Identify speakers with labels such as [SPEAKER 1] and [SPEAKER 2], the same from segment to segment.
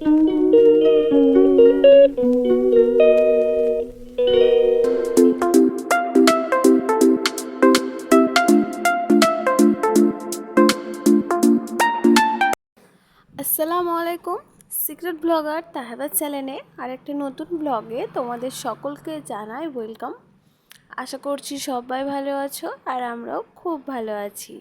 [SPEAKER 1] আসসালামু আলাইকুম। Secret blogger তাহেবার চ্যানেলে আরেকটি নতুন ব্লগে তোমাদের সকলকে জানাই ওয়েলকাম আশা করছি সবাই ভালো আছো আর আমরাও খুব ভালো আছি।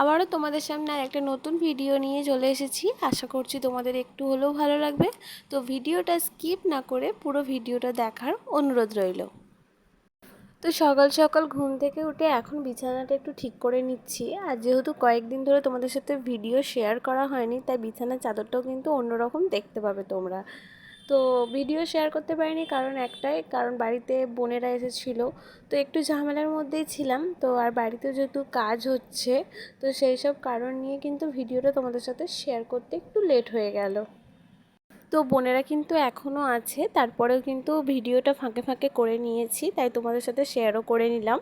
[SPEAKER 1] আবারও তোমাদের সামনে আর একটা নতুন ভিডিও নিয়ে চলে এসেছি। আশা করছি তোমাদের একটু হলেও ভালো লাগবে। তো ভিডিওটা স্কিপ না করে পুরো ভিডিওটা দেখার অনুরোধ রইল। তো সকাল সকাল ঘুম থেকে উঠে এখন বিছানাটা একটু ঠিক করে নিচ্ছি। আর যেহেতু কয়েকদিন ধরে তোমাদের সাথে ভিডিও শেয়ার করা হয়নি, তাই বিছানার চাদরটাও কিন্তু অন্যরকম দেখতে পাবে তোমরা। তো ভিডিও শেয়ার করতে পারিনি কারণ একটাই, কারণ বাড়িতে বোনেরা এসেছিল। তো একটু ঝামেলার মধ্যেই ছিলাম। তো আর বাড়িতে যেহেতু কাজ হচ্ছে, তো সেই সব কারণ নিয়ে কিন্তু ভিডিওটা তোমাদের সাথে শেয়ার করতে একটু লেট হয়ে গেল। তো বোনেরা কিন্তু এখনও আছে, তারপরেও কিন্তু ভিডিওটা ফাঁকে ফাঁকে করে নিয়েছি, তাই তোমাদের সাথে শেয়ারও করে নিলাম।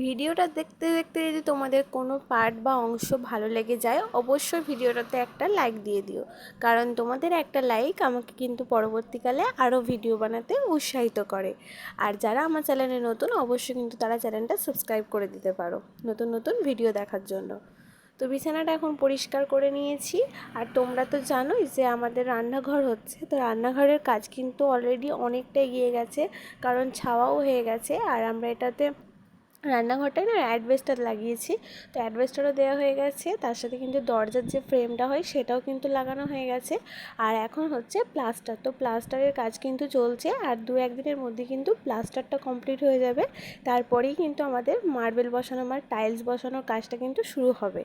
[SPEAKER 1] ভিডিওটা দেখতে দেখতে যদি তোমাদের কোনো পার্ট বা অংশ ভালো লেগে যায়, অবশ্যই ভিডিওটাতে একটা লাইক দিয়ে দিও। কারণ তোমাদের একটা লাইক আমাকে কিন্তু পরবর্তীকালে আরও ভিডিও বানাতে উৎসাহিত করে। আর যারা আমার চ্যানেলে নতুন, অবশ্যই কিন্তু তারা চ্যানেলটা সাবস্ক্রাইব করে দিতে পারো নতুন নতুন ভিডিও দেখার জন্য। তো বিছানাটা এখন পরিষ্কার করে নিয়েছি। আর তোমরা তো জানোই যে আমাদের রান্নাঘর হচ্ছে, তো রান্নাঘরের কাজ কিন্তু অলরেডি অনেকটা এগিয়ে গেছে, কারণ ছাওয়াও হয়ে গেছে। আর আমরা এটাতে রান্নাঘরটায় না অ্যাডভেস্টার লাগিয়েছি। তো অ্যাডভেস্টারও দেওয়া হয়ে গেছে। তার সাথে কিন্তু দরজার যে ফ্রেমটা হয়, সেটাও কিন্তু লাগানো হয়ে গেছে। আর এখন হচ্ছে প্লাস্টার। তো প্লাস্টারের কাজ কিন্তু চলছে আর দু একদিনের মধ্যে কিন্তু প্লাস্টারটা কমপ্লিট হয়ে যাবে। তারপরেই কিন্তু আমাদের মার্বেল বসানো আর টাইলস বসানোর কাজটা কিন্তু শুরু হবে।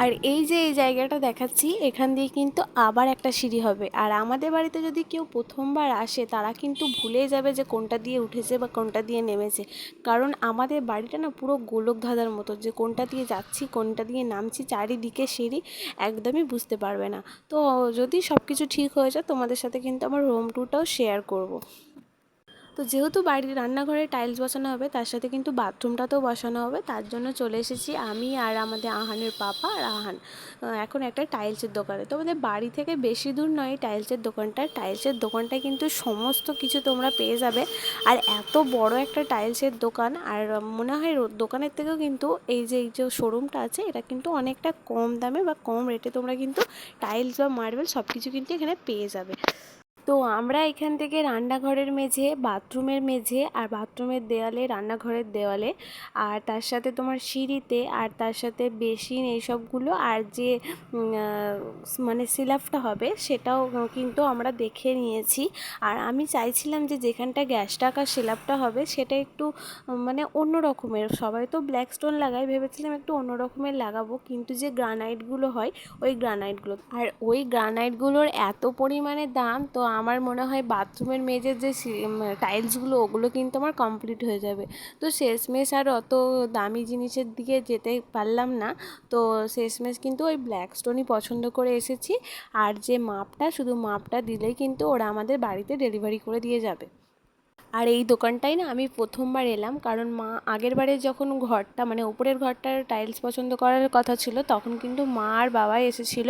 [SPEAKER 1] আর এই যে এই জায়গাটা দেখাচ্ছি, এখান দিয়ে কিন্তু আবার একটা সিঁড়ি হবে। আর আমাদের বাড়িতে যদি কেউ প্রথমবার আসে, তারা কিন্তু ভুলে যাবে যে কোনটা দিয়ে উঠেছে বা কোনটা দিয়ে নেমেছে। কারণ আমাদের বাড়িটা না পুরো গোলক ধাঁধার মতো, যে কোনটা দিয়ে যাচ্ছি, কোনটা দিয়ে নামছি, চারিদিকে সিঁড়ি একদমই বুঝতে পারবে না। তো যদি সব কিছু ঠিক হয়ে যায়, তোমাদের সাথে কিন্তু আমার রুম টুরটাও শেয়ার করব। তো যেহেতু বাড়ির রান্নাঘরে টাইলস বসানো হবে, তার সাথে কিন্তু বাথরুমটাতেও বসানো হবে, তার জন্য চলে এসেছি আমি আর আমাদের আহানের পাপা আর আহান। এখন একটা টাইলসের দোকানে। তো আমাদের বাড়ি থেকে বেশি দূর নয়, টাইলসের দোকানটা। টাইলসের দোকানটায় কিন্তু সমস্ত কিছু তোমরা পেয়ে যাবে। আর এত বড় একটা টাইলসের দোকান, আর মনে হয় দোকানের থেকেও কিন্তু এই যে এই যে শোরুমটা আছে, এটা কিন্তু অনেকটা কম দামে বা কম রেটে তোমরা কিন্তু টাইলস বা মার্বেল সব কিছু কিন্তু এখানে পেয়ে যাবে। তো আমরা এখান থেকে রান্নাঘরের মেঝে, বাথরুমের মেঝে আর বাথরুমের দেওয়ালে রান্নাঘরের দেওয়ালে আর তার সাথে তোমার সিঁড়িতে আর তার সাথে বেসিন এইসবগুলো আর যে মানে সিলাপটা হবে সেটাও কিন্তু আমরা দেখে নিয়েছি। আর আমি চাইছিলাম যে যেখানটা গ্যাসটা আর সিলাপটা হবে সেটা একটু মানে অন্য রকমের, সবাই তো ব্ল্যাক স্টোন লাগায়, ভেবেছিলাম একটু অন্য রকমের লাগাবো কিন্তু যে গ্রানাইটগুলো হয় ওই গ্রানাইটগুলো। আর ওই গ্রানাইটগুলোর এত পরিমাণে দাম তো আমার মনে হয় বাথরুমের মেঝের যে টাইলসগুলো, ওগুলো কিন্তু আমার কমপ্লিট হয়ে যাবে। তো শেষমেশ আর অত দামি জিনিসের দিকে যেতে পারলাম না। তো শেষমেশ কিন্তু ওই ব্ল্যাক স্টোনই পছন্দ করে এসেছি। আর যে মাপটা, শুধু মাপটা দিলেই কিন্তু ওরা আমাদের বাড়িতে ডেলিভারি করে দিয়ে যাবে। আর এই দোকানটাই না আমি প্রথমবার এলাম, কারণ মা আগের বারে যখন ঘরটা মানে উপরের ঘরটার টাইলস পছন্দ করার কথা ছিল, তখন কিন্তু মা আর বাবাই এসেছিল,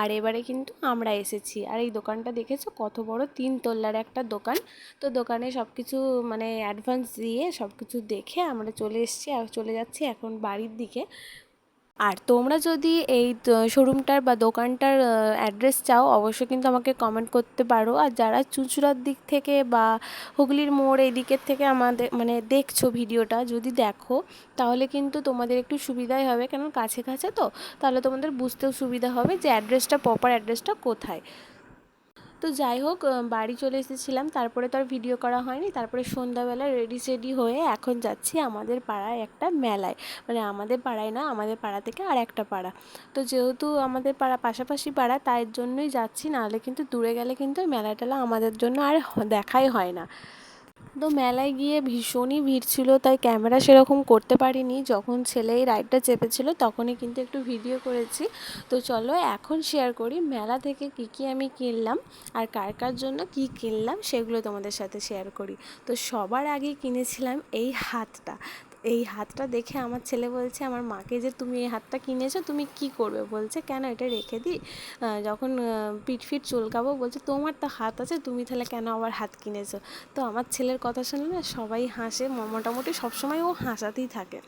[SPEAKER 1] আর এবারে কিন্তু আমরা এসেছি। আর এই দোকানটা দেখেছ? কত বড় তিন তল্লার একটা দোকান। তো দোকানে সব কিছু মানে অ্যাডভান্স দিয়ে সব কিছু দেখে আমরা চলে এসেছি, আর চলে যাচ্ছি এখন বাড়ির দিকে। আর তোমরা যদি এই শোরুমটার বা দোকানটার অ্যাড্রেস চাও, অবশ্যই কিন্তু আমাকে কমেন্ট করতে পারো। আর যারা চুঁচুড়ার দিক থেকে বা হুগলির মোড় এই দিকের থেকে আমাদের মানে দেখছ ভিডিওটা, যদি দেখো, তাহলে কিন্তু তোমাদের একটু সুবিধাই হবে। কেন কাছে কাছে তো, তাহলে তোমাদের বুঝতেও সুবিধা হবে যে অ্যাড্রেসটা প্রপার অ্যাড্রেসটা কোথায়। তো যাই হোক বাড়ি চলে এসেছিলাম। তারপরে তো আর ভিডিও করা হয়নি। তারপরে সন্ধ্যাবেলা রেডি সেডি হয়ে এখন যাচ্ছি আমাদের পাড়ায় একটা মেলায়। মানে আমাদের পাড়ায় না, আমাদের পাড়া থেকে আর একটা পাড়া। তো যেহেতু আমাদের পাড়া পাশাপাশি পাড়া, তাই জন্যই যাচ্ছি। নাহলে কিন্তু দূরে গেলে কিন্তু মেলা টেলা আমাদের জন্য আর দেখাই হয় না। তো মেলায় গিয়ে ভীষণই ভিড় ছিল, তাই ক্যামেরা সেরকম করতে পারিনি। যখন ছেলে এই রাইডটা চেপেছিল, তখনই কিন্তু একটু ভিডিও করেছি। তো চলো এখন শেয়ার করি মেলা থেকে কি কি আমি কিনলাম আর কার কার জন্য কি কিনলাম, সেগুলো তোমাদের সাথে শেয়ার করি। তো সবার আগে কিনেছিলাম এই হাতটা। এই হাতটা দেখে আমার ছেলে বলছে, আমার মাকে যে তুমি এই হাতটা কিনেছো, তুমি কি করবে? বলছে, কেন এটা রেখে দিই? যখন পিঠ ফিট চুলকাবো, বলছে, তোমার তো হাত আছে, তুমি তাহলে কেন আবার হাত কিনেছো? তো আমার ছেলের কথা শুনে না সবাই হাসে মোটামুটি সবসময় ও হাসাতেই থাকে।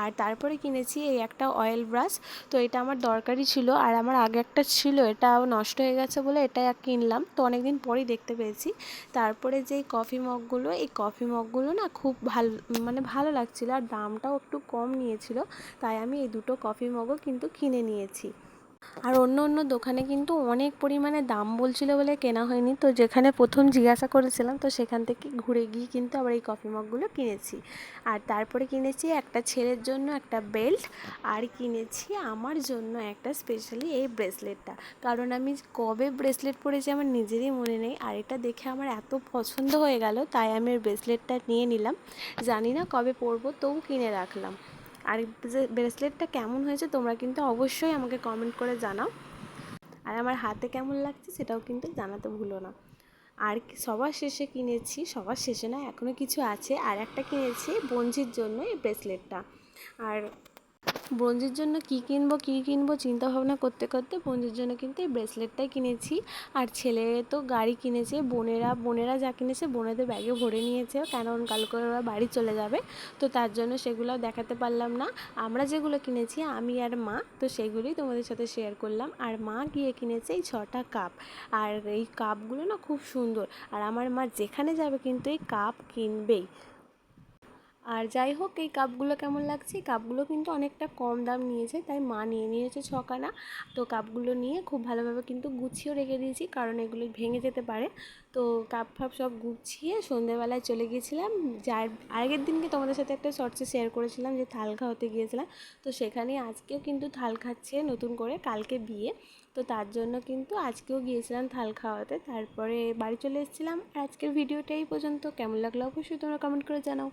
[SPEAKER 1] আর তারপরে কিনেছি এই একটা অয়েল ব্রাশ তো এটা আমার দরকারি ছিল, আর আমার আগে একটা ছিল এটা নষ্ট হয়ে গেছে বলে এটা কিনলাম। তো অনেকদিন পরেই দেখতে পেয়েছি। তারপরে যেই কফি মগগুলো এই কফি মগগুলো না খুব ভালো মানে ভালো লাগছিল। আর দামটাও একটু কম নিয়েছিল তাই আমি এই দুটো কফি মগও কিন্তু কিনে নিয়েছি। আর অন্য অন্য দোকানে কিন্তু অনেক পরিমাণে দাম বলছিল বলে কেনা হয়নি। তো যেখানে প্রথম জিজ্ঞাসা করেছিলাম, তো সেখান থেকে ঘুরে গিয়ে কিন্তু আবার এই কফি মগগুলো কিনেছি। আর তারপরে কিনেছি একটা ছেলের জন্য একটা বেল্ট আর কিনেছি আমার জন্য একটা স্পেশালি এই ব্রেসলেটটা কারণ আমি কবে ব্রেসলেট পরেছি আমার নিজেরই মনে নেই, আর এটা দেখে আমার এত পছন্দ হয়ে গেল, তাই আমি ব্রেসলেটটা নিয়ে নিলাম। জানি না কবে পরবো, তবু কিনে রাখলাম। আর ব্রেসলেটটা কেমন হয়েছে তোমরা কিন্তু অবশ্যই আমাকে কমেন্ট করে জানাও। আর আমার হাতে কেমন লাগছে সেটাও কিন্তু জানাতে ভুলো না। আর সবার শেষে কিনেছি, সবার শেষে না এখনও কিছু আছে। আর একটা কিনেছি বঞ্জির জন্য এই ব্রেসলেটটা। আর ব্রোঞ্জের জন্য কী কিনবো কী কিনবো চিন্তা ভাবনা করতে করতে ব্রোঞ্জের জন্য কিন্তু এই ব্রেসলেটটাই কিনেছি। আর ছেলে তো গাড়ি কিনেছে, বোনেরা বোনেরা যা কিনেছে বোনেদের ব্যাগে ভরে নিয়েছে। কারণ কালকে ওরা বাড়ি চলে যাবে। তো তার জন্য সেগুলো দেখাতে পারলাম না। আমরা যেগুলো কিনেছি, আমি আর মা, তো সেগুলোই তোমাদের সাথে শেয়ার করলাম। আর মা গিয়ে কিনেছে এই ছটা কাপ আর এই কাপগুলো না খুব সুন্দর। আর আমার মা যেখানে যাবে কিন্তু এই কাপ কিনবেই। আর যাই হোক, এই কাপগুলো কেমন লাগছে? কাপগুলো কিন্তু অনেকটা কম দাম নিয়েছে, তাই মা নিয়ে নিয়েছে ছখানা। তো কাপগুলো নিয়ে খুব ভালোভাবে কিন্তু গুছিয়েও রেখে দিয়েছি, কারণ এগুলো ভেঙে যেতে পারে। তো কাপ ফাপ সব গুছিয়ে সন্ধেবেলায় চলে গিয়েছিলাম। যার আগের দিনকে তোমাদের সাথে একটা শর্টসে শেয়ার করেছিলাম, যে থাল খাওয়াতে গিয়েছিলাম। তো সেখানে আজকেও কিন্তু থাল খাচ্ছে নতুন করে, কালকে বিয়ে। তো তার জন্য কিন্তু আজকেও গিয়েছিলাম থাল খাওয়াতে। তারপরে বাড়ি চলে এসেছিলাম। আজকের ভিডিওটা এই পর্যন্ত। কেমন লাগল অবশ্যই তোমরা কমেন্ট করে জানাও।